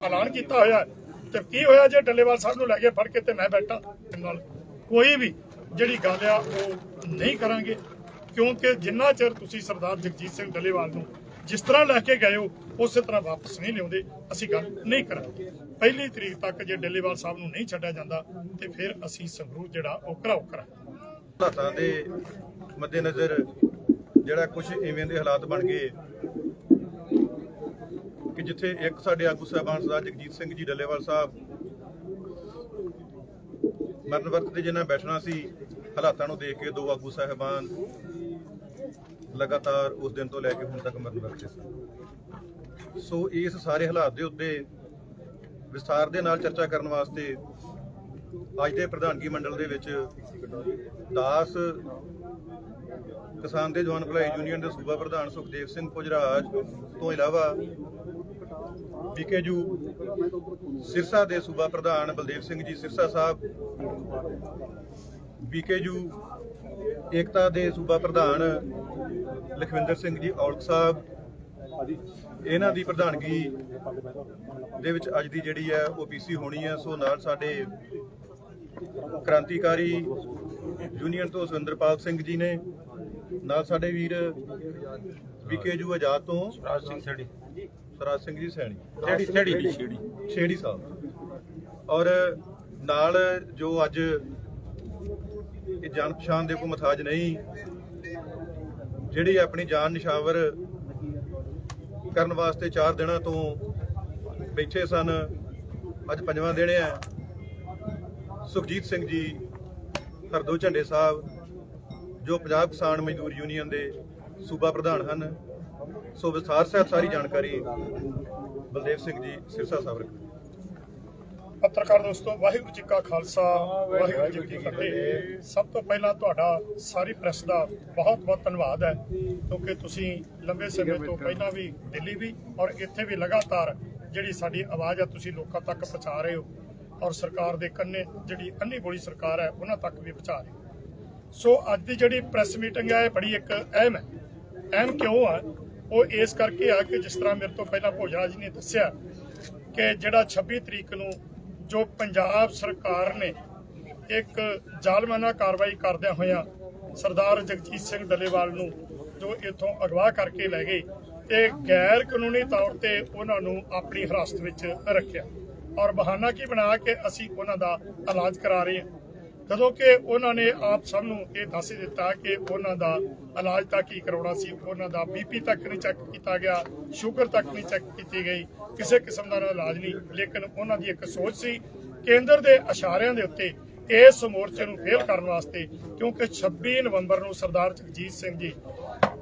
ਐਲਾਨ ਕੀਤਾ ਹੋਇਆ ਤੇ ਕੀ ਹੋਇਆ ਜੇ ਡੱਲੇਵਾਲ ਸਾਹਿਬ ਨੂੰ ਲੈ ਕੇ ਫੜ ਕੇ ਤੇ ਮੈਂ ਬੈਠਾ ਨਾਲ ਕੋਈ ਵੀ ਜਿਹੜੀ ਗੱਲ ਆ, ਉਹ ਨਹੀਂ ਕਰਾਂਗੇ। ਕਿਉਂਕਿ ਜਿੰਨਾ ਚਿਰ ਤੁਸੀਂ ਸਰਦਾਰ ਜਗਜੀਤ ਸਿੰਘ ਡੱਲੇਵਾਲ ਨੂੰ ਜਿਸ ਤਰ੍ਹਾਂ ਲੈ ਕੇ ਗਏ ਹੋ, ਉਸੇ ਤਰ੍ਹਾਂ ਵਾਪਸ ਨਹੀਂ ਲਿਆਉਂਦੇ, ਅਸੀਂ ਗੱਲ ਨਹੀਂ ਕਰਾਂਗੇ। ਪਹਿਲੀ ਤਰੀਕ ਤੱਕ ਜੇ ਡੱਲੇਵਾਲ ਸਾਹਿਬ ਨੂੰ ਨਹੀਂ ਛੱਡਿਆ ਜਾਂਦਾ, ਤੇ ਫਿਰ ਅਸੀਂ ਸੰਗਰੂਰ ਜਿਹੜਾ, ਉਹ ਘਰਾਓ ਕਰਾਂਗੇ ਹਾਲਾਤਾਂ ਦੇ ਮੱਦੇਨਜ਼ਰ ਜਿਹੜਾ ਕੁਝ ਇਵੇਂ ਦੇ ਹਾਲਾਤ ਬਣ ਗਏ ਕਿ ਜਿੱਥੇ ਇੱਕ ਸਾਡੇ ਆਗੂ ਸਾਹਿਬਾਨ ਸਰਦਾਰ ਜਗਜੀਤ ਸਿੰਘ ਜੀ ਡੱਲੇਵਾਲ ਸਾਹਿਬ ਮਰਨ ਵਰਤ ਤੇ ਜਿਨ੍ਹਾਂ ਬੈਠਣਾ ਸੀ, ਹਾਲਾਤਾਂ ਨੂੰ ਦੇਖ ਕੇ ਦੋ ਆਗੂ ਸਾਹਿਬਾਨ ਲਗਾਤਾਰ ਉਸ ਦਿਨ ਤੋਂ ਲੈ ਕੇ ਹੁਣ ਤੱਕ ਮਰਨ ਵਰਤੇ ਸਨ ਸੋ ਇਸ ਸਾਰੇ ਹਾਲਾਤ ਦੇ ਉੱਤੇ ਵਿਸਥਾਰ ਦੇ ਨਾਲ ਚਰਚਾ ਕਰਨ ਵਾਸਤੇ ਅੱਜ ਦੇ ਪ੍ਰਧਾਨਗੀ ਮੰਡਲ ਦੇ ਵਿੱਚ ਦਾਸ ਕਿਸਾਨ ਦੇ ਜਵਾਨ ਭਲਾਈ ਯੂਨੀਅਨ ਦੇ ਸੂਬਾ ਪ੍ਰਧਾਨ ਸੁਖਦੇਵ ਸਿੰਘ ਪੁਜਰਾਜ ਤੋਂ ਇਲਾਵਾ ਵਿਕੇਜੂ ਸਿਰਸਾ ਦੇ ਸੂਬਾ ਪ੍ਰਧਾਨ ਬਲਦੇਵ ਸਿੰਘ ਜੀ ਸਿਰਸਾ ਸਾਹਿਬ। ਵਿਕੇਜੂ ਏਕਤਾ ਦੇ ਸੂਬਾ ਪ੍ਰਧਾਨ ਲਖਵਿੰਦਰ ਸਿੰਘ ਜੀ ਔਲਖ ਸਾਹਿਬ। ਇਹਨਾਂ ਦੀ ਪ੍ਰਧਾਨਗੀ ਦੇ ਵਿੱਚ ਅੱਜ ਦੀ ਜਿਹੜੀ ਹੈ ਉਹ ਪੀਸੀ ਹੋਣੀ ਹੈ, ਸੋ ਨਾਲ ਸਾਡੇ ਕ੍ਰਾਂਤੀਕਾਰੀ ਯੂਨੀਅਨ ਤੋਂ ਸੁਰਿੰਦਰਪਾਲ ਸਿੰਘ ਜੀ ਨੇ, ਨਾਲ ਸਾਡੇ ਵੀਰ ਵਿਕੇਜੂ ਆਜ਼ਾਦ ਤੋਂ ਰਾਜ ਸਿੰਘ ਸੜੀ ਸਰਾਜ ਸਿੰਘ ਜੀ ਸੈਣੀ। ਛੇੜੀ ਛੇੜੀ। ਛੇੜੀ। ਸਾਹਿਬ। ਔਰ ਨਾਲ ਜੋ ਅੱਜ ਇਹ ਜਾਣ ਪਛਾਣ ਦੇ ਕੋਈ ਮਥਾਜ ਨਹੀਂ ਜਿਹੜੀ ਆਪਣੀ ਜਾਨ ਨਿਸ਼ਾਵਰ ਕਰਨ ਵਾਸਤੇ 4 ਦਿਨਾਂ ਤੋਂ ਬੈਠੇ ਸਨ ਅੱਜ ਪੰਜਵਾਂ ਦਿਨ ਹੈ। ਸੁਖਜੀਤ ਸਿੰਘ ਜੀ ਹਰਦੋ ਝੰਡੇ ਸਾਹਿਬ ਜੋ ਪੰਜਾਬ ਕਿਸਾਨ ਮਜ਼ਦੂਰ ਯੂਨੀਅਨ ਦੇ ਸੂਬਾ ਪ੍ਰਧਾਨ ਹਨ ਸੋ ਵਿਸਥਾਰ ਸਹਿਤ ਸਾਰੀ ਜਾਣਕਾਰੀ ਬਲਦੇਵ ਸਿੰਘ ਜੀ, ਸਿਰਸਾ ਸਾਹਿਬ ਰੱਖਣਗੇ ਪੱਤਰਕਾਰ ਦੋਸਤੋ, ਵਾਹਿਗੁਰੂ ਜੀ ਕਾ ਖਾਲਸਾ, ਵਾਹਿਗੁਰੂ ਜੀ ਕੀ ਫਤਿਹ। ਸਭ ਤੋਂ ਪਹਿਲਾਂ ਤੁਹਾਡਾ ਸਾਰੀ ਪ੍ਰੈਸ ਦਾ ਬਹੁਤ-ਬਹੁਤ ਧੰਨਵਾਦ ਹੈ, ਕਿਉਂਕਿ ਤੁਸੀਂ ਲੰਬੇ ਸਮੇਂ ਤੋਂ ਪਹਿਲਾਂ ਵੀ ਦਿੱਲੀ ਵੀ ਔਰ ਇੱਥੇ ਵੀ ਲਗਾਤਾਰ ਜਿਹੜੀ ਸਾਡੀ ਆਵਾਜ਼ ਆ ਤੁਸੀਂ ਲੋਕਾਂ ਤੱਕ ਪਹੁੰਚਾ ਰਹੇ ਹੋ ਔਰ ਸਰਕਾਰ ਦੇ ਕੰਨੇ ਜਿਹੜੀ ਅੰਨੀ ਬੋਲੀ ਸਰਕਾਰ ਹੈ, ਉਹਨਾਂ ਤੱਕ ਵੀ ਪਹੁੰਚਾ ਰਹੇ ਸੋ ਅੱਜ ਦੀ ਜਿਹੜੀ ਪ੍ਰੈਸ ਮੀਟਿੰਗ ਹੈ ਬੜੀ ਇੱਕ ਅਹਿਮ ਹੈ। ਅਹਿਮ ਕਿਉਂ ਆ ਉਹ ਇਸ ਕਰਕੇ ਆ ਕਿ ਜਿਸ ਤਰ੍ਹਾਂ ਮੇਰੇ ਤੋਂ ਪਹਿਲਾਂ ਭੋਜਾ ਜੀ ਨੇ ਦੱਸਿਆ ਕਿ ਜਿਹੜਾ 26 ਤਰੀਕ ਨੂੰ ਜੋ ਪੰਜਾਬ ਸਰਕਾਰ ਨੇ ਇੱਕ ਜ਼ਾਲਮਾਨਾ ਕਾਰਵਾਈ ਕਰਦਿਆਂ ਹੋਇਆਂ ਸਰਦਾਰ ਜਗਜੀਤ ਸਿੰਘ ਡੱਲੇਵਾਲ ਨੂੰ ਜੋ ਇੱਥੋਂ ਅਗਵਾ ਕਰਕੇ ਲੈ ਗਏ ਤੇ ਗੈਰ ਕਾਨੂੰਨੀ ਤੌਰ ਤੇ ਉਹਨਾਂ ਨੂੰ ਆਪਣੀ ਹਿਰਾਸਤ ਵਿੱਚ ਰੱਖਿਆ। ਔਰ ਬਹਾਨਾ ਕੀ ਬਣਾ ਕੇ ਅਸੀਂ ਉਹਨਾਂ ਦਾ ਇਲਾਜ ਕਰਾ ਰਹੇ ਹਾਂ? ਜਦੋਂ ਕਿ ਉਹਨਾਂ ਨੇ ਆਪ ਸਭ ਨੂੰ ਇਹ ਦੱਸ ਦਿੱਤਾ ਕਿ ਉਹਨਾਂ ਦਾ ਇਲਾਜ ਤਾਂ ਕੀ ਕਰਾਉਣਾ ਸੀ, ਉਹਨਾਂ ਦਾ ਬੀਪੀ ਤੱਕ ਨਹੀਂ ਚੈੱਕ ਕੀਤਾ ਗਿਆ ਸ਼ੂਗਰ ਤੱਕ ਨਹੀਂ ਚੈੱਕ ਕੀਤੀ ਗਈ, ਕਿਸੇ ਕਿਸਮ ਦਾ ਇਲਾਜ ਨਹੀਂ। ਲੇਕਿਨ ਉਹਨਾਂ ਦੀ ਇੱਕ ਸੋਚ ਸੀ, ਕੇਂਦਰ ਦੇ ਇਸ਼ਾਰਿਆਂ ਦੇ ਉੱਤੇ ਇਸ ਮੋਰਚੇ ਨੂੰ ਫੇਲ ਕਰਨ ਵਾਸਤੇ, ਕਿਉਂਕਿ 26 ਨਵੰਬਰ ਨੂੰ ਸਰਦਾਰ ਜਗਜੀਤ ਸਿੰਘ ਜੀ,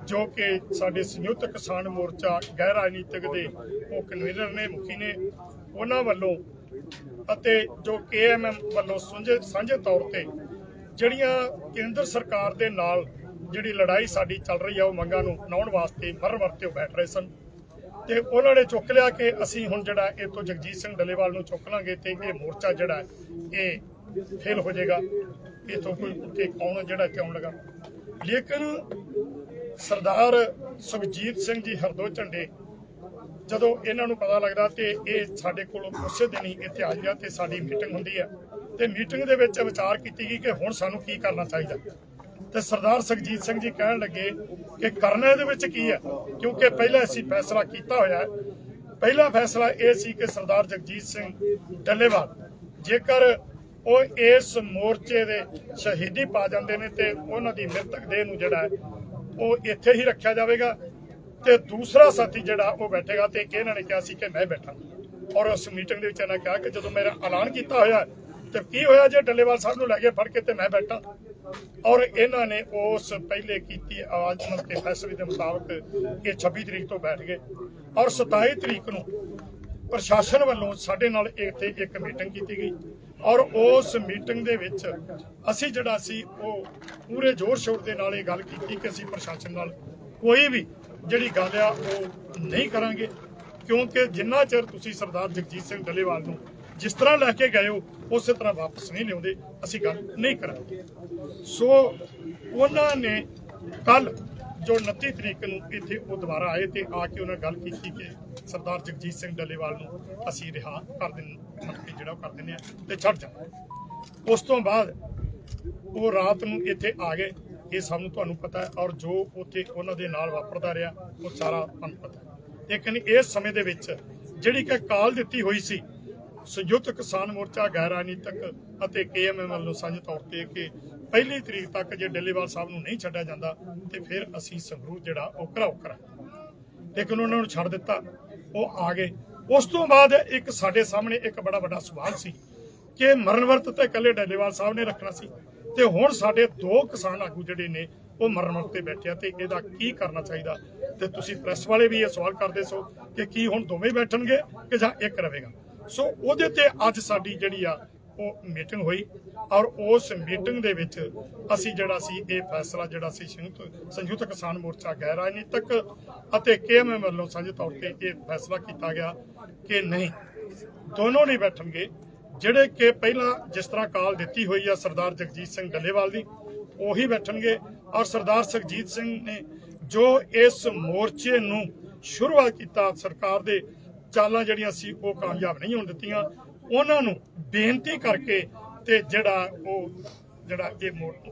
ਜੋ ਕਿ ਸਾਡੇ ਸੰਯੁਕਤ ਕਿਸਾਨ ਮੋਰਚਾ ਗੈਰ ਰਾਜਨੀਤਿਕ ਦੇ ਉਹ ਕਨਵੀਨਰ ਨੇ, ਮੁਖੀ ਨੇ, ਉਹਨਾਂ ਵੱਲੋਂ ਅਤੇ ਜੋ ਕੇਐਮਐਮ ਵੱਲੋਂ ਸਾਂਝੇ ਸਾਂਝੇ ਤੌਰ ਤੇ ਜਿਹੜੀਆਂ ਕੇਂਦਰ ਸਰਕਾਰ ਦੇ ਨਾਲ ਜਿਹੜੀ ਲੜਾਈ ਸਾਡੀ ਚੱਲ ਰਹੀ ਆ, ਉਹ ਮੰਗਾਂ ਨੂੰ ਮਨਾਉਣ ਵਾਸਤੇ ਮਰ ਵਰਤੇ ਬੈਠ ਰਹੇ ਸਨ। ਤੇ ਉਹਨਾਂ ਨੇ ਚੁੱਕ ਲਿਆ ਕਿ ਅਸੀਂ ਹੁਣ ਜਿਹੜਾ ਇਹ ਤੋਂ ਜਗਜੀਤ ਸਿੰਘ ਡੱਲੇਵਾਲ ਨੂੰ ਚੁੱਕ ਲਾਂਗੇ ਤੇ ਇਹ ਮੋਰਚਾ ਜਿਹੜਾ ਇਹ ਫੇਲ ਹੋ ਜਾਏਗਾ। ਇਹ ਤੋਂ ਕੋਈ ਉੱਤੇ ਕੌਣ ਜਿਹੜਾ ਇੱਥੇ ਆਉਣ ਲੇਕਿਨ ਸਰਦਾਰ ਸੁਖਜੀਤ ਸਿੰਘ ਜੀ ਹਰਦੋ ਝੰਡੇ ਜਦੋਂ ਇਹਨਾਂ ਨੂੰ ਪਤਾ ਲੱਗਦਾ ਤੇ ਇਹ ਸਾਡੇ ਕੋਲ ਉਸੇ ਦਿਨ ਹੀ ਇੱਥੇ ਆ ਗਿਆ ਤੇ ਸਾਡੀ ਮੀਟਿੰਗ ਹੁੰਦੀ ਹੈ। ਤੇ ਮੀਟਿੰਗ ਦੇ ਵਿੱਚ ਵਿਚਾਰ ਕੀਤੀ ਗਈ ਕਿ ਹੁਣ ਸਾਨੂੰ ਕੀ ਕਰਨਾ ਚਾਹੀਦਾ। ਤੇ ਸਰਦਾਰ ਸੁਖਜੀਤ ਸਿੰਘ ਜੀ ਕਹਿਣ ਲੱਗੇ ਕਿ ਕਰਨਾ ਇਹਦੇ ਵਿੱਚ ਕੀ ਹੈ? ਕਿਉਂਕਿ ਪਹਿਲਾਂ ਅਸੀਂ ਫੈਸਲਾ ਕੀਤਾ ਹੋਇਆ ਪਹਿਲਾ ਫੈਸਲਾ ਇਹ ਸੀ ਕਿ ਸਰਦਾਰ ਜਗਜੀਤ ਸਿੰਘ ਡੱਲੇਵਾਲ, ਜੇਕਰ ਉਹ ਇਸ ਮੋਰਚੇ ਦੇ ਸ਼ਹੀਦੀ ਪਾ ਜਾਂਦੇ ਨੇ ਤੇ ਉਹਨਾਂ ਦੀ ਮ੍ਰਿਤਕ ਦੇਹ ਨੂੰ ਜਿਹੜਾ ਹੈ, ਉਹ ਇੱਥੇ ਹੀ ਰੱਖਿਆ ਜਾਵੇਗਾ। ਤੇ ਦੂਸਰਾ ਸਾਥੀ ਜਿਹੜਾ ਉਹ ਬੈਠੇਗਾ ਤੇ ਇਹਨਾਂ ਨੇ ਕਿਹਾ ਸੀ ਕਿ ਮੈਂ ਬੈਠਾ। ਔਰ ਉਸ ਮੀਟਿੰਗ ਦੇ ਵਿੱਚ ਇਹਨਾਂ ਕਿਹਾ ਕਿ ਜਦੋਂ ਮੇਰਾ ਐਲਾਨ ਕੀਤਾ ਹੋਇਆ, ਤੇ ਕੀ ਹੋਇਆ ਜੇ ਡੱਲੇਵਾਲ ਸਾਹਿਬ ਨੂੰ ਲੈ ਕੇ ਫੜ ਕੇ ਤੇ ਮੈਂ ਬੈਠਾ? ਔਰ ਇਹਨਾਂ ਨੇ ਉਸ ਪਹਿਲੇ ਕੀਤੀ ਆਵਾਜ਼ ਸੁਣ ਕੇ ਫੈਸਲੇ ਦੇ ਮੁਤਾਬਕ ਇਹ 26 ਤਰੀਕ ਤੋਂ ਬੈਠ ਗਏ। ਔਰ 27 ਤਰੀਕ ਨੂੰ ਪ੍ਰਸ਼ਾਸਨ ਵੱਲੋਂ ਸਾਡੇ ਨਾਲ ਇੱਥੇ ਇੱਕ ਮੀਟਿੰਗ ਕੀਤੀ ਗਈ। ਔਰ ਉਸ ਮੀਟਿੰਗ ਦੇ ਵਿੱਚ ਅਸੀਂ ਜਿਹੜਾ ਸੀ ਉਹ ਪੂਰੇ ਜ਼ੋਰ ਸ਼ੋਰ ਦੇ ਨਾਲ ਇਹ ਗੱਲ ਕੀਤੀ ਕਿ ਅਸੀਂ ਪ੍ਰਸ਼ਾਸਨ ਨਾਲ ਕੋਈ ਵੀ ਜਿਹੜੀ ਗੱਲ ਆ, ਉਹ ਨਹੀਂ ਕਰਾਂਗੇ, ਕਿਉਂਕਿ ਜਿੰਨਾ ਚਿਰ ਤੁਸੀਂ ਸਰਦਾਰ ਜਗਜੀਤ ਸਿੰਘ ਡੱਲੇਵਾਲ ਨੂੰ ਜਿਸ ਤਰ੍ਹਾਂ ਲੈ ਕੇ ਗਏ ਹੋ, ਉਸੇ ਤਰ੍ਹਾਂ ਵਾਪਸ ਨਹੀਂ ਲਿਆਉਂਦੇ, ਅਸੀਂ ਗੱਲ ਨਹੀਂ ਕਰਾਂਗੇ। ਸੋ ਉਹਨਾਂ ਨੇ ਕੱਲ ਜੋ 29 ਤਰੀਕ ਨੂੰ ਇੱਥੇ ਉਹ ਦੁਬਾਰਾ ਆਏ ਤੇ ਆ ਕੇ ਉਹਨਾਂ ਗੱਲ ਕੀਤੀ ਕਿ ਸਰਦਾਰ ਜਗਜੀਤ ਸਿੰਘ ਡੱਲੇਵਾਲ ਨੂੰ ਅਸੀਂ ਰਿਹਾ ਕਰ ਦਿੰਦੇ ਮਤਲਬ ਕਿ ਜਿਹੜਾ ਉਹ ਕਰ ਦਿੰਦੇ ਆ ਤੇ ਛੱਡ ਜਾ ਉਸ ਤੋਂ ਬਾਅਦ ਉਹ ਰਾਤ ਨੂੰ ਇੱਥੇ ਆ ਗਏ। ਇਹ ਸਭ ਨੂੰ ਤੁਹਾਨੂੰ ਪਤਾ ਹੈ ਔਰ ਜੋ ਉੱਥੇ ਉਹਨਾਂ ਦੇ ਨਾਲ ਵਾਪਰਦਾ ਰਿਹਾ, ਉਹ ਸਾਰਾ ਤੁਹਾਨੂੰ ਪਤਾ ਹੈ। ਲੇਕਿਨ ਇਸ ਸਮੇਂ ਦੇ ਵਿੱਚ ਜਿਹੜੀ ਕਿ ਕਾਲ ਦਿੱਤੀ ਹੋਈ ਸੀ, ਸੰਯੁਕਤ ਕਿਸਾਨ ਮੋਰਚਾ ਗੈਰ ਰਾਜਨੀਤਿਕ ਅਤੇ ਕੇਐਮਐਮ ਵੱਲੋਂ ਸਾਂਝੇ ਤੌਰ ਤੇ ਕਿ ਪਹਿਲੀ ਤਰੀਕ ਤੱਕ ਜੇ ਡੱਲੇਵਾਲ ਸਾਹਿਬ ਨੂੰ ਨਹੀਂ ਛੱਡਿਆ ਜਾਂਦਾ, ਤੇ ਫਿਰ ਅਸੀਂ ਸੰਗਰੂਰ ਜਿਹੜਾ ਓਕਰਾ ਓਕਰਾ ਲੇਕਿਨ ਉਹਨਾਂ ਨੂੰ ਛੱਡ ਦਿੱਤਾ, ਉਹ ਆ ਗਏ। ਉਸ ਤੋਂ ਬਾਅਦ ਇੱਕ ਸਾਡੇ ਸਾਹਮਣੇ ਇੱਕ ਬੜਾ ਵੱਡਾ ਸਵਾਲ ਸੀ ਕਿ ਮਰਨ ਵਰਤ ਤੇ ਇਕੱਲੇ ਡੱਲੇਵਾਲ ਸਾਹਿਬ ਨੇ ਰੱਖਣਾ ਸੀ। ਤੇ ਹੁਣ ਸਾਡੇ ਦੋ ਕਿਸਾਨ ਆਗੂ ਜਿਹੜੇ ਨੇ, ਉਹ ਮਰਨ ਤੇ ਬੈਠੇ ਆ ਤੇ ਇਹਦਾ ਕੀ ਕਰਨਾ ਚਾਹੀਦਾ? ਤੇ ਤੁਸੀਂ ਪ੍ਰੈਸ ਵਾਲੇ ਵੀ ਇਹ ਸਵਾਲ ਕਰਦੇ ਸੋ ਕਿ ਕੀ ਹੁਣ ਦੋਵੇਂ ਬੈਠਣਗੇ ਕਿ ਜਾਂ ਇੱਕ ਰਹੇਗਾ? ਸੋ ਉਹਦੇ ਤੇ ਅੱਜ ਸਾਡੀ ਜਿਹੜੀ ਆ, ਉਹ ਮੀਟਿੰਗ ਹੋਈ ਔਰ ਉਸ ਮੀਟਿੰਗ ਦੇ ਵਿੱਚ ਅਸੀਂ ਜਿਹੜਾ ਸੀ, ਇਹ ਫੈਸਲਾ ਜਿਹੜਾ ਸੀ, ਸੰਯੁਕਤ ਸੰਯੁਕਤ ਕਿਸਾਨ ਮੋਰਚਾ ਗੈਰ ਰਾਜਨੀਤਿਕ ਅਤੇ ਕੇਐਮਐਮ ਵੱਲੋਂ ਸਾਂਝੇ ਤੌਰ ਤੇ ਇਹ ਫੈਸਲਾ ਕੀਤਾ ਗਿਆ ਕਿ ਨਹੀਂ, ਦੋਨੋਂ ਨਹੀਂ ਬੈਠਣਗੇ। ਜਿਹੜੇ ਕਿ ਪਹਿਲਾਂ ਜਿਸ ਤਰ੍ਹਾਂ ਕਾਲ ਦਿੱਤੀ ਹੋਈ ਆ ਸਰਦਾਰ ਜਗਜੀਤ ਸਿੰਘ ਡੱਲੇਵਾਲ ਦੀ, ਉਹੀ ਬੈਠਣਗੇ। ਔਰ ਸਰਦਾਰ ਸੁਖਜੀਤ ਸਿੰਘ ਨੇ ਜੋ ਇਸ ਮੋਰਚੇ ਨੂੰ ਸ਼ੁਰੂਆਤ ਕੀਤਾ ਸਰਕਾਰ ਦੇ, ਚਾਲਾਂ ਜਿਹੜੀਆਂ ਸੀ ਉਹ ਕਾਮਯਾਬ ਨਹੀਂ ਹੋਣ ਦਿੱਤੀਆਂ। ਉਹਨਾਂ ਨੂੰ ਬੇਨਤੀ ਕਰਕੇ ਤੇ ਜਿਹੜਾ ਉਹ, ਜਿਹੜਾ ਇਹ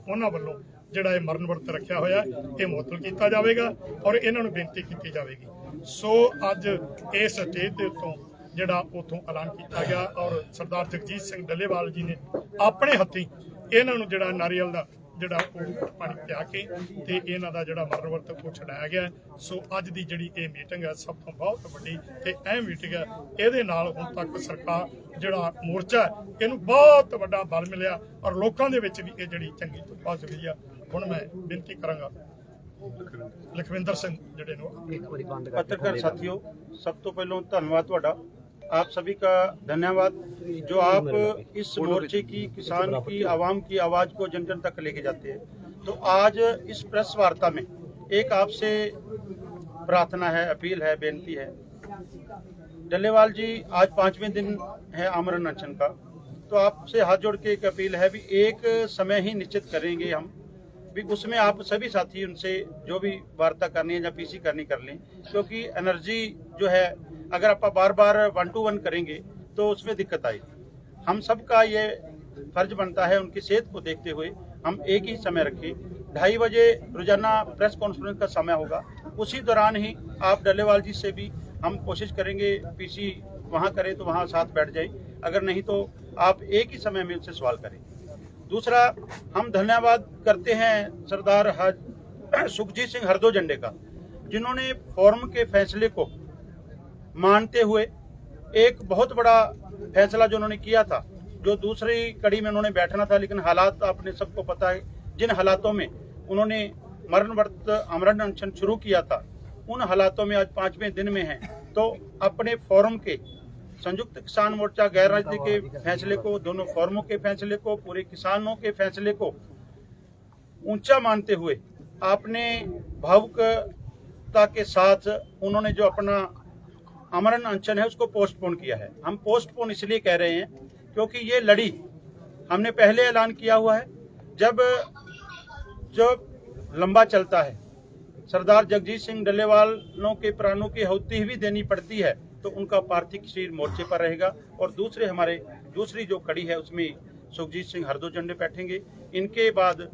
ਉਹਨਾਂ ਵੱਲੋਂ ਜਿਹੜਾ ਇਹ ਮਰਨ ਵਰਤ ਰੱਖਿਆ ਹੋਇਆ, ਇਹ ਮੁਅੱਤਲ ਕੀਤਾ ਜਾਵੇਗਾ ਔਰ ਇਹਨਾਂ ਨੂੰ ਬੇਨਤੀ ਕੀਤੀ ਜਾਵੇਗੀ। ਸੋ ਅੱਜ ਇਸ ਸਟੇਜ ਦੇ ਉੱਤੋਂ ਜਿਹੜਾ ਉਥੋਂ ਐਲਾਨ ਕੀਤਾ ਗਿਆ ਔਰ ਸਰਦਾਰ ਜਗਜੀਤ ਸਿੰਘ ਡੱਲੇਵਾਲ ਜੀ ਨੇ ਆਪਣੇ ਹੱਥੀ ਇਹਨਾਂ ਨੂੰ ਜਿਹੜਾ ਨਾਰੀਅਲ ਦਾ ਜਿਹੜਾ ਉਹ ਪਾਣੀ ਪਿਆ ਕੇ ਤੇ ਇਹਨਾਂ ਦਾ ਜਿਹੜਾ ਮਰਨ ਵਰਤ ਉਹ ਛਡਾਇਆ ਗਿਆ। ਸੋ ਅੱਜ ਦੀ ਜਿਹੜੀ ਇਹ ਮੀਟਿੰਗ ਹੈ ਸਭ ਤੋਂ ਬਹੁਤ ਵੱਡੀ ਤੇ ਅਹਿਮ ਮੀਟਿੰਗ ਹੈ। ਇਹਦੇ ਨਾਲ ਹੁਣ ਤੱਕ ਸਰਕਾਰ ਜਿਹੜਾ ਮੋਰਚਾ ਇਹਨੂੰ ਬਹੁਤ ਵੱਡਾ ਬਲ ਮਿਲਿਆ ਔਰ ਲੋਕਾਂ ਦੇ ਵਿੱਚ ਵੀ ਇਹ ਜਿਹੜੀ ਚੰਗੀ ਪਹੁੰਚ ਗਈ ਆ ਹੁਣ ਮੈਂ ਬੇਨਤੀ ਕਰਾਂਗਾ ਲਖਵਿੰਦਰ ਸਿੰਘ ਜਿਹੜੇ ਨੂੰ ਪੱਤਰਕਾਰ ਸਾਥੀਓ ਸਭ ਤੋਂ ਪਹਿਲਾਂ ਧੰਨਵਾਦ ਤੁਹਾਡਾ। आप सभी का धन्यवाद। जो आप इस मोर्चे की, किसान की, आवाम की आवाज़ को जन जन तक लेके जाते हैं। तो आज इस प्रेस वार्ता में एक आपसे प्रार्थना है, अपील है, बेनती है। डल्लेवाल जी, आज पाँचवें दिन है आमरण अनशन का। तो आपसे हाथ जोड़ के एक अपील है भी, एक समय ही निश्चित करेंगे हम। भी उसमें आप सभी साथी उनसे जो भी वार्ता करनी है या पीसी करनी कर लें, क्योंकि एनर्जी जो है अगर आप बार बार वन टू वन करेंगे तो उसमें दिक्कत आएगी। हम सबका ये फ़र्ज़ बनता है उनकी सेहत को देखते हुए हम एक ही समय रखें। ढाई बजे रोज़ाना प्रेस कॉन्फ्रेंस का समय होगा। उसी दौरान ही आप डल्लेवाल जी से भी हम कोशिश करेंगे, पीसी वहाँ करें तो वहाँ साथ बैठ जाए। अगर नहीं तो आप एक ही समय में उनसे सवाल करें। दूसरा, हम धन्यवाद करते हैं सरदार हज सुखजीत सिंह हरदो झंडे का, जिन्होंने फॉर्म के फैसले को मानते हुए एक बहुत बड़ा फैसला जो उन्होंने किया था, जो दूसरी कड़ी में उन्होंने बैठना था, लेकिन हालात आपने सबको पता है, जिन हालातों में उन्होंने मरण व्रत अमरण अनशन शुरू किया था, उन हालातों में आज पाँचवें दिन में है। तो अपने फोरम के संयुक्त किसान मोर्चा, गैर राज्य के फैसले को, दोनों फोरमों के फैसले को, पूरे किसानों के फैसले को ऊँचा मानते हुए आपने भावुकता के साथ उन्होंने जो अपना अमरण अनशन है, उसको पोस्टपोन किया है। हम पोस्टपोन इसलिए कह रहे हैं क्योंकि ये लड़ी हमने पहले ऐलान किया हुआ है। जब जो लंबा चलता है, सरदार जगजीत सिंह डल्लेवालों के प्राणों की आहुति भी देनी पड़ती है तो उनका पार्थिव शरीर मोर्चे पर रहेगा और दूसरे हमारे, दूसरी जो कड़ी है, उसमें सुखजीत सिंह हरदो झंडे बैठेंगे। इनके बाद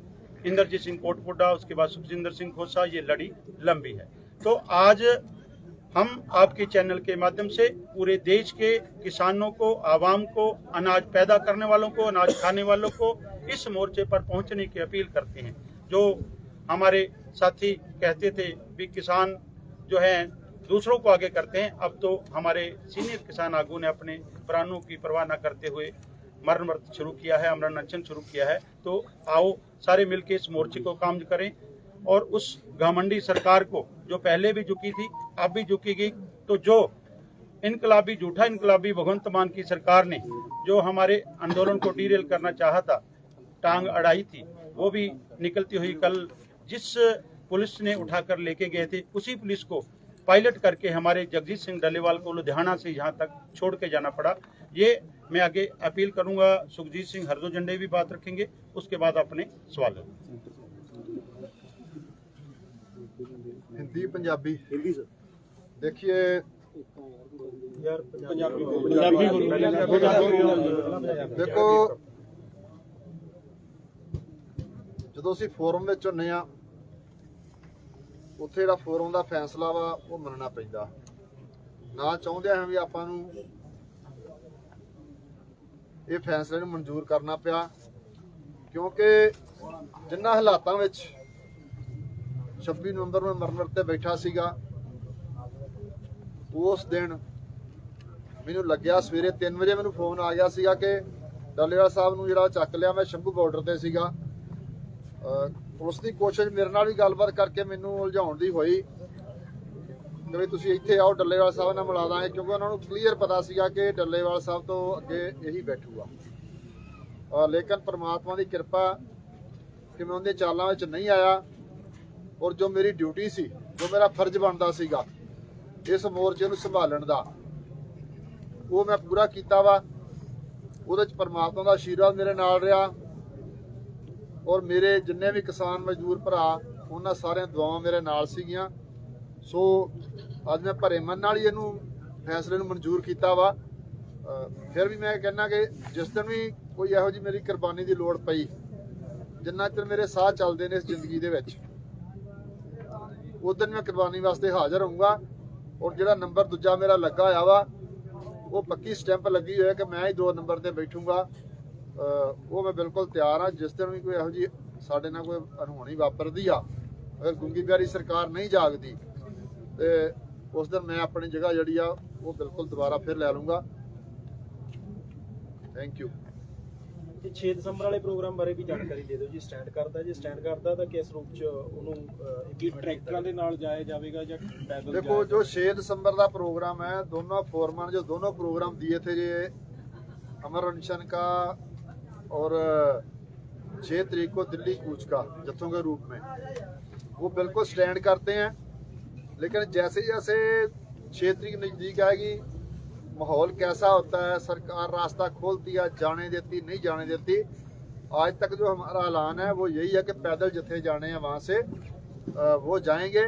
इंद्रजीत सिंह कोटपुडा, उसके बाद सुखजिंदर सिंह खोसा ये लड़ी लंबी है। तो आज हम आपके चैनल के माध्यम से पूरे देश के किसानों को, आवाम को, अनाज पैदा करने वालों को, अनाज खाने वालों को इस मोर्चे पर पहुँचने की अपील करते हैं। जो हमारे साथी कहते थे, भी किसान जो है, दूसरों को आगे करते हैं। अब तो हमारे सीनियर किसान आगू ने अपने प्राणों की परवाह न करते हुए मरण व्रत शुरू किया है, अमरण अनशन शुरू किया है। तो आओ, सारे मिलकर इस मोर्चे को काम करें। और उस घमंडी सरकार को, जो पहले भी झुकी थी, अब भी झुकी गई तो जो इनकलाबी, झूठा इनकलाबी भगवंत मान की सरकार ने, जो हमारे आंदोलन को डीरेल करना चाहा था, टांग अड़ाई थी, वो भी निकलती हुई कल जिस पुलिस ने उठाकर लेके गए थे, उसी पुलिस को पायलट करके हमारे जगजीत सिंह डलेवाल को लुधियाना से यहाँ तक छोड़ के जाना पड़ा। ये मैं आगे अपील करूँगा, सुखजीत सिंह हरदो झंडे भी बात रखेंगे, उसके बाद अपने सवाल ਹਿੰਦੀ ਪੰਜਾਬੀ। ਹਿੰਦੀ ਸਰ। ਦੇਖिए ਪੰਜਾਬੀ ਪੰਜਾਬੀ ਦੇਖੋ ਜਦੋਂ ਅਸੀਂ ਫੋਰਮ ਵਿੱਚ ਹੁੰਨੇ ਆ ਉੱਥੇ ਜਿਹੜਾ ਫੋਰਮ ਦਾ ਫੈਸਲਾ ਵਾ ਉਹ ਮੰਨਣਾ ਪੈਂਦਾ। ਨਾ ਚਾਹੁੰਦੇ ਹਾਂ ਵੀ ਆਪਾਂ ਨੂੰ ਇਹ ਫੈਸਲੇ ਨੂੰ ਮਨਜ਼ੂਰ ਕਰਨਾ ਪਿਆ ਕਿਉਂਕਿ ਜਿੰਨਾ ਹਾਲਾਤਾਂ ਵਿੱਚ 26 ਨਵੰਬਰ ਨੂੰ ਮਰਨਰ ਤੇ ਬੈਠਾ ਸੀਗਾ। ਉਸ ਦਿਨ ਮੈਨੂੰ ਲੱਗਿਆ ਸਵੇਰੇ 3 ਵਜੇ ਮੈਨੂੰ ਫੋਨ ਆ ਗਿਆ ਸੀਗਾ ਕਿ ਡੱਲੇਵਾਲ ਸਾਹਿਬ ਨੂੰ ਜਿਹੜਾ ਚੱਕ ਲਿਆ, ਮੈਂ ਸ਼ੰਭੂ ਬਾਰਡਰ ਤੇ ਸੀਗਾ। ਅਹ ਪੁਲਿਸ ਦੀ ਕੋਸ਼ਿਸ਼ ਮੇਰੇ ਨਾਲ ਵੀ ਗੱਲਬਾਤ ਕਰਕੇ ਮੈਨੂੰ ਉਲਝਾਉਣ ਦੀ ਹੋਈ ਕਿ ਵੀ ਤੁਸੀਂ ਇੱਥੇ ਆਓ, ਡੱਲੇਵਾਲ ਸਾਹਿਬ ਨਾਲ ਮਿਲਾ ਦਾਂਗੇ, ਕਿਉਂਕਿ ਉਹਨਾਂ ਨੂੰ ਕਲੀਅਰ ਪਤਾ ਸੀਗਾ ਕਿ ਡੱਲੇਵਾਲ ਸਾਹਿਬ ਤੋਂ ਅੱਗੇ ਇਹੀ ਬੈਠੂਗਾ। ਅਹ ਲੇਕਿਨ ਪ੍ਰਮਾਤਮਾ ਦੀ ਕਿਰਪਾ ਕਿ ਮੈਂ ਉਹਦੇ ਚਾਲਾਂ ਵਿੱਚ ਨਹੀਂ ਆਇਆ। ਔਰ ਜੋ ਮੇਰੀ ਡਿਊਟੀ ਸੀ, ਜੋ ਮੇਰਾ ਫਰਜ਼ ਬਣਦਾ ਸੀਗਾ, ਇਸ ਮੋਰਚੇ ਨੂੰ ਸੰਭਾਲਣ ਦਾ, ਉਹ ਮੈਂ ਪੂਰਾ ਕੀਤਾ ਵਾ। ਉਹਦੇ ਚ ਪਰਮਾਤਮਾ ਦਾ ਆਸ਼ੀਰਵਾਦ ਮੇਰੇ ਨਾਲ ਰਿਹਾ। ਔਰ ਮੇਰੇ ਜਿੰਨੇ ਵੀ ਕਿਸਾਨ ਮਜ਼ਦੂਰ ਭਰਾ, ਉਹਨਾਂ ਸਾਰਿਆਂ ਦੁਆਵਾਂ ਮੇਰੇ ਨਾਲ ਸੀਗੀਆਂ। ਸੋ ਅੱਜ ਮੈਂ ਭਰੇ ਮਨ ਨਾਲ ਹੀ ਇਹਨੂੰ ਫੈਸਲੇ ਨੂੰ ਮਨਜ਼ੂਰ ਕੀਤਾ ਵਾ। ਫਿਰ ਵੀ ਮੈਂ ਕਹਿੰਦਾ ਕਿ ਜਿਸ ਦਿਨ ਵੀ ਕੋਈ ਇਹੋ ਜੀ ਮੇਰੀ ਕੁਰਬਾਨੀ ਦੀ ਲੋੜ ਪਈ, ਜਿੰਨਾ ਚਿਰ ਮੇਰੇ ਸਾਹ ਚੱਲਦੇ ਨੇ ਇਸ ਜ਼ਿੰਦਗੀ ਦੇ ਵਿੱਚ। ਉਦੋਂ ਮੈਂ ਕੁਰਬਾਨੀ ਵਾਸਤੇ ਹਾਜ਼ਰ ਹੋਊਗਾ। ਔਰ ਜਿਹੜਾ ਨੰਬਰ ਦੂਜਾ ਮੇਰਾ ਲੱਗਾ ਹੋਇਆ ਵਾ, ਉਹ ਪੱਕੀ ਸਟੈਂਪ ਲੱਗੀ ਹੋਇਆ ਕਿ ਮੈਂ ਹੀ ਦੋ ਨੰਬਰ ਤੇ ਬੈਠੂੰਗਾ। ਉਹ ਮੈਂ ਬਿਲਕੁਲ ਤਿਆਰ ਹਾਂ, ਜਿਸ ਦਿਨ ਵੀ ਕੋਈ ਇਹੋ ਜੀ ਸਾਡੇ ਨਾਲ ਕੋਈ ਅਨਹੋਣੀ ਵਾਪਰਦੀ ਆ, ਅਗਰ ਗੁੰਗੀ ਪਿਆਰੀ ਸਰਕਾਰ ਨਹੀਂ ਜਾਗਦੀ, ਤੇ ਉਸ ਦਿਨ ਮੈਂ ਆਪਣੀ ਜਗ੍ਹਾ ਜਿਹੜੀ ਆ, ਉਹ ਬਿਲਕੁਲ ਦੁਬਾਰਾ ਫਿਰ ਲੈ ਲੂੰਗਾ ਥੈਂਕ ਯੂ ਤੇ 6 ਦਸੰਬਰ ਵਾਲੇ ਪ੍ਰੋਗਰਾਮ ਬਾਰੇ ਵੀ ਜਾਣਕਾਰੀ ਦੇ ਦਿਓ ਜੀ ਸਟੈਂਡ ਕਰਦਾ ਜੇ ਸਟੈਂਡ ਕਰਦਾ ਤਾਂ ਕਿਸ ਰੂਪ ਚ ਉਹਨੂੰ ਕੀ ਟਰੈਕਟਰਾਂ ਦੇ ਨਾਲ ਜਾਇਆ ਜਾਵੇਗਾ ਜਾਂ ਪੈਦਲ ਦੇਖੋ ਜੋ 6 ਦਸੰਬਰ ਦਾ प्रोग्राम है दोनों फोरमैन जो दोनों प्रोग्राम दिए थे ये अमर अनशन का और 6 तरीक को दिल्ली कूच का जत्थों के रूप में वो बिल्कुल स्टैंड करते हैं लेकिन जैसे जैसे 6 तरीक नज़दीक आएगी माहौल कैसा होता है? सरकार रास्ता खोलती है जाने देती नहीं जाने देती? आज तक जो हमारा ऐलान है वो यही है कि पैदल जत्थे जाने हैं वहाँ से वो जाएँगे।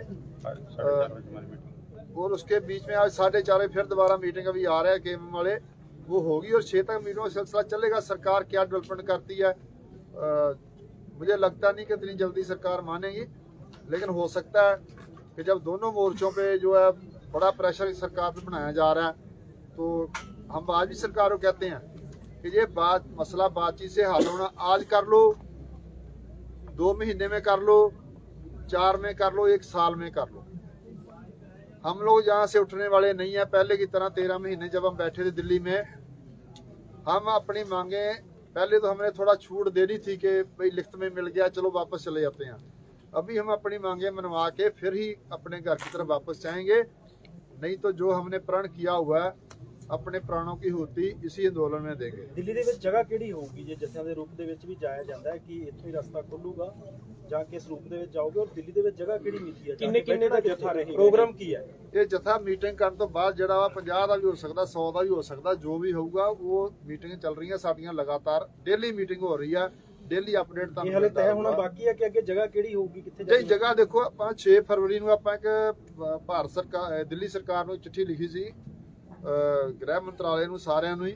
और उसके बीच में आज साढ़े चार बजे फिर दोबारा मीटिंग अभी आ रहा है केम वाले। वो होगी और छः तक मीटिंग का सिलसिला चलेगा। सरकार क्या डेवलपमेंट करती है? अ, मुझे लगता नहीं कि इतनी जल्दी सरकार मानेगी लेकिन हो सकता है कि जब दोनों मोर्चों पे जो है बड़ा प्रेशर सरकार पे बनाया जा रहा है तो हम आज भी सरकार को कहते हैं कि ये बात, मसला बातचीत से हल होना आज कर लो, दो महीने में कर लो, चार में कर लो, एक साल में कर लो। हम लोग यहाँ से उठने वाले नहीं है, पहले की तरह तेरह महीने जब हम बैठे थे दिल्ली में, हम अपनी मांगे, पहले तो हमने थोड़ा छूट दे दी थी कि भाई लिखत में मिल गया, चलो वापस चले जाते हैं। अभी हम अपनी मांगे मनवा के फिर ही अपने घर की तरफ़ वापस जाएँगे। नहीं तो जो हमने प्रण किया हुआ है अपने प्राणों की होती इसी आंदोलन में देंगे ਦਿੱਲੀ ਦੇ ਵਿੱਚ ਜਗ੍ਹਾ ਕਿਹੜੀ ਹੋਊਗੀ ਜੇ ਜੱਥਿਆਂ ਦੇ ਰੂਪ ਦੇ ਵਿੱਚ ਵੀ ਜਾਇਆ ਜਾਂਦਾ ਹੈ ਕਿ ਇੱਥੋਂ ਹੀ ਰਸਤਾ ਖੁੱਲੂਗਾ ਜਾਂ ਕਿਸ ਰੂਪ ਦੇ ਵਿੱਚ ਜਾਓਗੇ ਔਰ ਦਿੱਲੀ ਦੇ ਵਿੱਚ ਜਗ੍ਹਾ ਕਿਹੜੀ ਮਿਲੀ ਹੈ ਕਿੰਨੇ ਕਿੰਨੇ ਦਾ ਜੱਥਾ ਰਹੇਗਾ ਪ੍ਰੋਗਰਾਮ ਕੀ ਹੈ ਇਹ ਜਥਾ ਮੀਟਿੰਗ ਕਰਨ ਤੋਂ ਬਾਅਦ ਜਿਹੜਾ ਵਾ 50 ਦਾ ਵੀ ਹੋ ਸਕਦਾ 100 ਦਾ ਵੀ ਹੋ ਸਕਦਾ ਜੋ ਵੀ ਹੋਊਗਾ ਉਹ ਮੀਟਿੰਗ ਚੱਲ ਰਹੀਆਂ ਸਾਡੀਆਂ ਲਗਾਤਾਰ ਡੇਲੀ ਮੀਟਿੰਗ ਹੋ ਰਹੀ ਆ ਡੇਲੀ ਅਪਡੇਟ ਤੁਹਾਨੂੰ ਇਹ ਹਲੇ ਤੈਅ ਹੋਣਾ। ਬਾਕੀ ਹੈ ਕਿ ਅੱਗੇ ਜਗ੍ਹਾ ਕਿਹੜੀ ਹੋਊਗੀ ਕਿੱਥੇ ਜਾਣੀ ਜਗ੍ਹਾ ਦੇਖੋ ਆਪਾਂ 6 ਫਰਵਰੀ ਨੂੰ ਆਪਾਂ ਇੱਕ ਭਾਰਤ ਸਰਕਾਰ ਦਿੱਲੀ ਸਰਕਾਰ ਨੂੰ ਚਿੱਠੀ ਲਿਖੀ ਸੀ। ਗ੍ਰਹਿ ਮੰਤਰਾਲੇ ਨੂੰ ਸਾਰਿਆਂ ਨੂੰ ਹੀ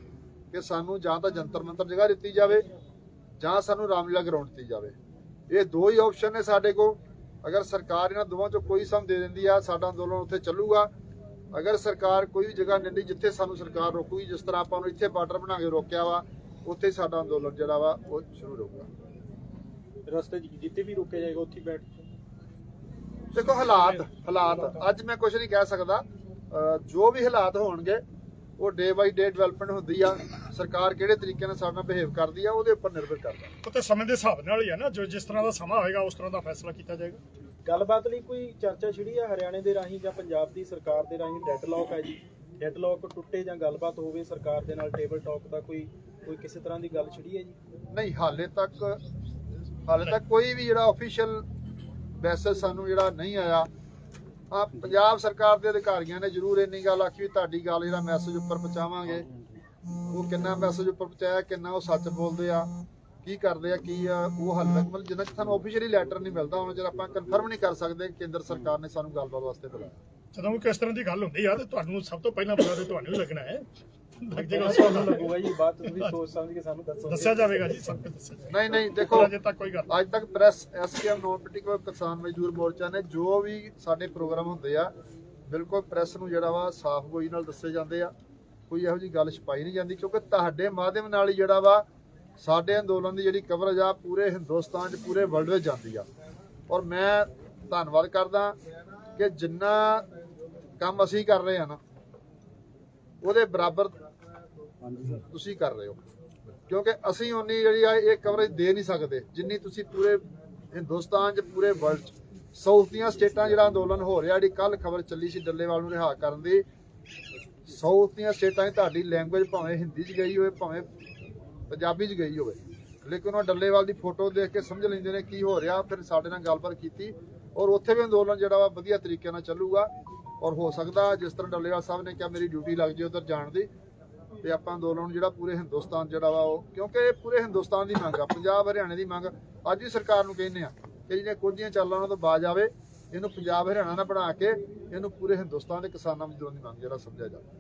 ਕਿ ਸਾਨੂੰ ਜਾਂ ਤਾਂ ਜੰਤਰ ਮੰਤਰ ਜਗ੍ਹਾ ਦਿੱਤੀ ਜਾਵੇ ਜਾਂ ਸਾਨੂੰ ਰਾਮਲੀਲਾ ਗਰਾਊਂਡ ਦਿੱਤੀ ਜਾਵੇ। ਇਹ ਦੋ ਹੀ ਆਪਸ਼ਨ ਨੇ ਸਾਡੇ ਕੋਲ। ਅਗਰ ਸਰਕਾਰ ਇਹਨਾਂ ਦੋਵਾਂ ਚੋਂ ਕੋਈ ਸਮ ਦੇ ਦਿੰਦੀ ਆ ਸਾਡਾ ਅੰਦੋਲਨ ਉੱਥੇ ਚੱਲੂਗਾ। ਅਗਰ ਸਰਕਾਰ ਕੋਈ ਵੀ ਜਗ੍ਹਾ ਨਹੀਂ ਦਿੰਦੀ ਜਿੱਥੇ ਸਾਨੂੰ ਸਰਕਾਰ ਰੋਕੂਗੀ ਜਿਸ ਤਰ੍ਹਾਂ ਆਪਾਂ ਨੂੰ ਇੱਥੇ ਬਾਰਡਰ ਬਣਾ ਕੇ ਰੋਕਿਆ ਵਾ ਉੱਥੇ ਸਾਡਾ ਅੰਦੋਲਨ ਜਿਹੜਾ ਵਾ ਉਹ ਸ਼ੁਰੂ ਰਹੂਗਾ। ਰਸਤੇ 'ਚ ਜਿੱਥੇ ਵੀ ਰੋਕਿਆ ਜਾਏਗਾ ਉੱਥੇ ਬੈਠ ਦੇਖੋ ਹਾਲਾਤ ਹਾਲਾਤ ਅੱਜ ਮੈਂ ਕੁਝ ਨਹੀਂ ਕਹਿ ਸਕਦਾ। ਜੋ ਵੀ ਹਾਲਾਤ ਹੋਣਗੇ ਉਹ ਡੇ ਬਾਈ ਡੇ ਡਿਵੈਲਪਮੈਂਟ ਹੁੰਦੀ ਆ। ਸਰਕਾਰ ਕਿਹੜੇ ਤਰੀਕੇ ਨਾਲ ਸਾਡੇ ਨਾਲ ਬਿਹੇਵ ਕਰਦੀ ਆ ਉਹਦੇ ਉੱਪਰ ਨਿਰਭਰ ਕਰਦਾ। ਉਹ ਤੇ ਸਮੇਂ ਦੇ ਹਿਸਾਬ ਨਾਲ ਹੀ ਹੈ ਨਾ ਜੋ ਜਿਸ ਤਰ੍ਹਾਂ ਦਾ ਸਮਾਂ ਹੋਏਗਾ ਉਸ ਤਰ੍ਹਾਂ ਦਾ ਫੈਸਲਾ ਕੀਤਾ ਜਾਏਗਾ। ਗੱਲਬਾਤ ਲਈ ਕੋਈ ਚਰਚਾ ਛਿੜੀ ਹੈ ਹਰਿਆਣੇ ਦੇ ਰਾਹੀਂ ਜਾਂ ਪੰਜਾਬ ਦੀ ਸਰਕਾਰ ਦੇ ਰਾਹੀਂ? ਡੈਡਲੌਕ ਹੈ ਜੀ। ਡੈਡਲੌਕ ਟੁੱਟੇ ਜਾਂ ਗੱਲਬਾਤ ਹੋਵੇ ਸਰਕਾਰ ਦੇ ਨਾਲ ਟੇਬਲ ਟਾਕ ਦਾ ਕੋਈ ਕੋਈ ਕਿਸੇ ਤਰ੍ਹਾਂ ਦੀ ਗੱਲ ਛਿੜੀ ਹੈ ਜੀ? ਨਹੀਂ ਹਾਲੇ ਤੱਕ ਹਾਲੇ ਤੱਕ ਕੋਈ ਵੀ ਜਿਹੜਾ ਅਫੀਸ਼ੀਅਲ ਮੈਸੇਜ ਸਾਨੂੰ ਜਿਹੜਾ ਨਹੀਂ ਆਇਆ। ਆ ਪੰਜਾਬ ਸਰਕਾਰ ਦੇ ਅਧਿਕਾਰੀਆਂ ਨੇ ਜ਼ਰੂਰ ਇੰਨੀ ਗੱਲ ਆਖੀ ਵੀ ਤੁਹਾਡੀ ਗੱਲ ਜਿਹੜਾ ਮੈਸੇਜ ਉੱਪਰ ਪਹੁੰਚਾਵਾਂਗੇ। ਉਹ ਕਿੰਨਾ ਮੈਸੇਜ ਉੱਪਰ ਪਹੁੰਚਾਇਆ ਕਿੰਨਾ ਉਹ ਸੱਚ ਬੋਲਦੇ ਆ ਕੀ ਕਰਦੇ ਆ ਕੀ ਆ ਉਹ ਹਾਲੇ ਤੱਕ ਮਤਲਬ ਜਿੰਨਾ ਚਿਰ ਸਾਨੂੰ ਆਫੀਸ਼ੀਅਲੀ ਲੈਟਰ ਨਹੀਂ ਮਿਲਦਾ ਉਹਨਾਂ ਚਿਰ ਆਪਾਂ ਕਨਫਰਮ ਨਹੀਂ ਕਰ ਸਕਦੇ ਕਿ ਕੇਂਦਰ ਸਰਕਾਰ ਨੇ ਸਾਨੂੰ ਗੱਲਬਾਤ ਵਾਸਤੇ ਬੁਲਾਇਆ। ਜਦੋਂ ਵੀ ਕਿਸ ਤਰ੍ਹਾਂ ਦੀ ਗੱਲ ਹੁੰਦੀ ਆ ਤੇ ਤੁਹਾਨੂੰ ਸਭ ਤੋਂ ਪਹਿਲਾਂ ਪਤਾ ਤੇ ਤੁਹਾਨੂੰ ਹੀ ਲੱਗਣਾ ਹੈ। ਲੱਗ ਜਾਏਗਾ ਤੁਹਾਨੂੰ ਲੱਗੂਗਾ ਜੀ ਬਾਅਦ ਤੁਸੀਂ ਸੋਚ ਸਮਝ ਕੇ ਸਾਨੂੰ ਦੱਸੋ ਦੱਸਿਆ ਜਾਵੇਗਾ ਜੀ ਸਭ ਕੁਝ ਦੱਸਿਆ ਜਾਵੇਗਾ। ਨਹੀਂ ਨਹੀਂ ਦੇਖੋ ਅਜੇ ਤੱਕ ਕੋਈ ਗੱਲ ਅੱਜ ਤੱਕ ਪ੍ਰੈਸ ਐਸਕੇਐਮ ਨੋਨ ਪੋਲੀਟੀਕਲ ਕਿਸਾਨ ਮਜ਼ਦੂਰ ਮੋਰਚਾ ਨੇ ਜੋ ਵੀ ਸਾਡੇ ਪ੍ਰੋਗਰਾਮ ਹੁੰਦੇ ਆ ਬਿਲਕੁਲ ਪ੍ਰੈਸ ਨੂੰ ਜਿਹੜਾ ਵਾ ਸਾਫ਼ ਗੋਈ ਨਾਲ ਦੱਸੇ ਜਾਂਦੇ ਆ। ਕੋਈ ਇਹੋ ਜੀ ਗੱਲ ਛਪਾਈ ਨਹੀਂ ਜਾਂਦੀ ਕਿਉਂਕਿ ਤੁਹਾਡੇ ਮਾਧਿਅਮ ਨਾਲ ਹੀ ਜਿਹੜਾ ਵਾ ਸਾਡੇ ਅੰਦੋਲਨ ਦੀ ਜਿਹੜੀ ਕਵਰੇਜ ਆ ਪੂਰੇ ਹਿੰਦੁਸਤਾਨ 'ਚ ਪੂਰੇ ਵਰਲਡ ਵਿੱਚ ਜਾਂਦੀ ਆ। ਔਰ ਮੈਂ ਧੰਨਵਾਦ ਕਰਦਾ ਕਿ ਜਿੰਨਾ ਕੰਮ ਅਸੀਂ ਕਰ ਰਹੇ ਆ ਨਾ ਉਹਦੇ ਬਰਾਬਰ ਤੁਸੀਂ ਕਰ ਰਹੇ ਹੋ। ਕਿਉਂਕਿ ਅਸੀਂ ਉਨੀ ਜਿਹੜੀ ਆ, ਇਹ ਕਵਰੇਜ ਦੇ ਨਹੀਂ ਸਕਦੇ, ਜਿੰਨੀ ਤੁਸੀਂ ਪੂਰੇ ਹਿੰਦੁਸਤਾਨ 'ਚ, ਪੂਰੇ ਵਰਲਡ 'ਚ ਸਾਊਥ ਦੀਆਂ ਸਟੇਟਾਂ ਜਿਹੜਾ ਅੰਦੋਲਨ ਹੋ ਰਿਹਾ, ਜਿਹੜੀ ਕੱਲ ਖਬਰ ਚੱਲੀ ਸੀ ਡੱਲੇਵਾਲ ਨੂੰ ਰਿਹਾ ਕਰਨ ਦੀ ਸਾਊਥ ਦੀਆਂ ਸਟੇਟਾਂ 'ਚ ਤੁਹਾਡੀ ਲੈਂਗੁਏਜ ਭਾਵੇਂ ਹਿੰਦੀ 'ਚ ਗਈ ਹੋਵੇ, ਭਾਵੇਂ ਪੰਜਾਬੀ 'ਚ ਗਈ ਹੋਵੇ, ਲੇਕਿਨ ਉਹ ਡੱਲੇਵਾਲ ਦੀ ਫੋਟੋ ਦੇਖ ਕੇ ਸਮਝ ਲੈਂਦੇ ਨੇ ਕੀ ਹੋ ਰਿਹਾ, ਫਿਰ ਸਾਡੇ ਨਾਲ ਗੱਲਬਾਤ ਕੀਤੀ, ਔਰ ਉੱਥੇ ਵੀ ਅੰਦੋਲਨ ਜਿਹੜਾ ਵਾ ਵਧੀਆ ਤਰੀਕੇ ਨਾਲ ਚੱਲੂਗਾ, ਔਰ ਹੋ ਸਕਦਾ ਜਿਸ ਤਰ੍ਹਾਂ ਡੱਲੇਵਾਲ ਸਾਹਿਬ ਨੇ ਕਿਹਾ, ਮੇਰੀ ਡਿਊਟੀ ਲੱਗ ਜੇ ਉਧਰ ਜਾਣ ਦੀ ਤੇ ਆਪਾਂ ਅੰਦੋਲਨ ਨੂੰ ਜਿਹੜਾ ਪੂਰੇ ਹਿੰਦੁਸਤਾਨ ਜਿਹੜਾ ਵਾ ਉਹ ਕਿਉਂਕਿ ਇਹ ਪੂਰੇ ਹਿੰਦੁਸਤਾਨ ਦੀ ਮੰਗ ਆ, ਪੰਜਾਬ, ਹਰਿਆਣੇ ਦੀ ਮੰਗ ਅੱਜ ਵੀ ਸਰਕਾਰ ਨੂੰ ਕਹਿੰਦੇ ਆ ਕਿ ਜਿਹੜੀਆਂ ਕੁਝੀਆਂ ਚਾਲਾਂ ਉਹਨਾਂ ਤੋਂ ਬਾਜ ਆਵੇ, ਇਹਨੂੰ ਪੰਜਾਬ, ਹਰਿਆਣਾ ਨਾਲ ਬਣਾ ਕੇ ਇਹਨੂੰ ਪੂਰੇ ਹਿੰਦੁਸਤਾਨ ਦੇ ਕਿਸਾਨਾਂ ਮਜ਼ਦੂਰਾਂ ਦੀ ਮੰਗ ਜਿਹੜਾ ਸਮਝਿਆ ਜਾਵੇ